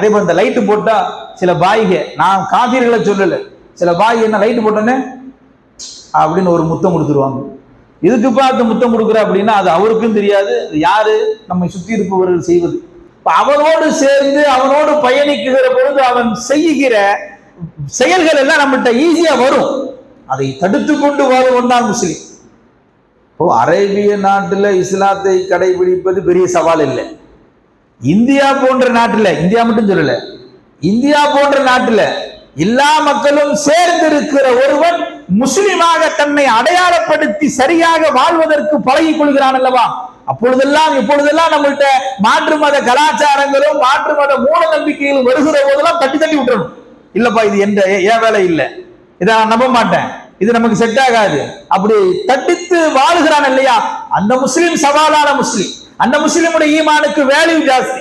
அதே போல இந்த லைட்டு போட்டா சில பாய்க நான் காபீர்களை சொல்லல. சில பாய் என்ன லைட்டு போட்டோன்னே அப்படின்னு ஒரு முத்தம் கொடுத்துருவாங்க. இதுக்கு பார்த்து முத்தம் கொடுக்குற அப்படின்னா அது அவருக்கும் தெரியாது யாரு? நம்மை சுத்தி இருப்பவர்கள் செய்வது. இப்போ அவனோடு சேர்ந்து அவனோடு பயணிக்குகிற பொழுது அவன் செய்கிற செயல்கள் எல்லாம் நம்மகிட்ட ஈஸியா வரும். அதை தடுத்து கொண்டு வருவன் தான் முஸ்லீம். இப்போ அரேபிய நாட்டில் இஸ்லாத்தை கடைபிடிப்பது பெரிய சவால் இல்லை. இந்தியா போன்ற நாட்டில் இந்தியா மட்டும் சொல்லல இந்தியா போன்ற நாட்டில் எல்லா மக்களும் சேர்ந்து இருக்கிற ஒருவன் முஸ்லிமாக தன்னை அடையாளப்படுத்தி சரியாக வாழ்வதற்கு பழகி கொள்கிறான் அல்லவா? அப்பொழுதெல்லாம் இப்பொழுதெல்லாம் நம்மள்கிட்ட மாற்று மத கலாச்சாரங்களும் மாற்று மத மூட நம்பிக்கைகளும் வருகிற போதெல்லாம் தட்டி தட்டி விட்டுறணும். இல்லப்பா இது எந்த ஏன் வேலை இல்லை? இதை நான் நம்ப மாட்டேன். இது நமக்கு செட் ஆகாது. அப்படி தட்டித்து வாழுகிறான் இல்லையா? அந்த முஸ்லீம் சவாலான முஸ்லீம். அந்த முஸ்லிமுடைய ஈமானுக்கு வேல்யூ ஜாஸ்தி.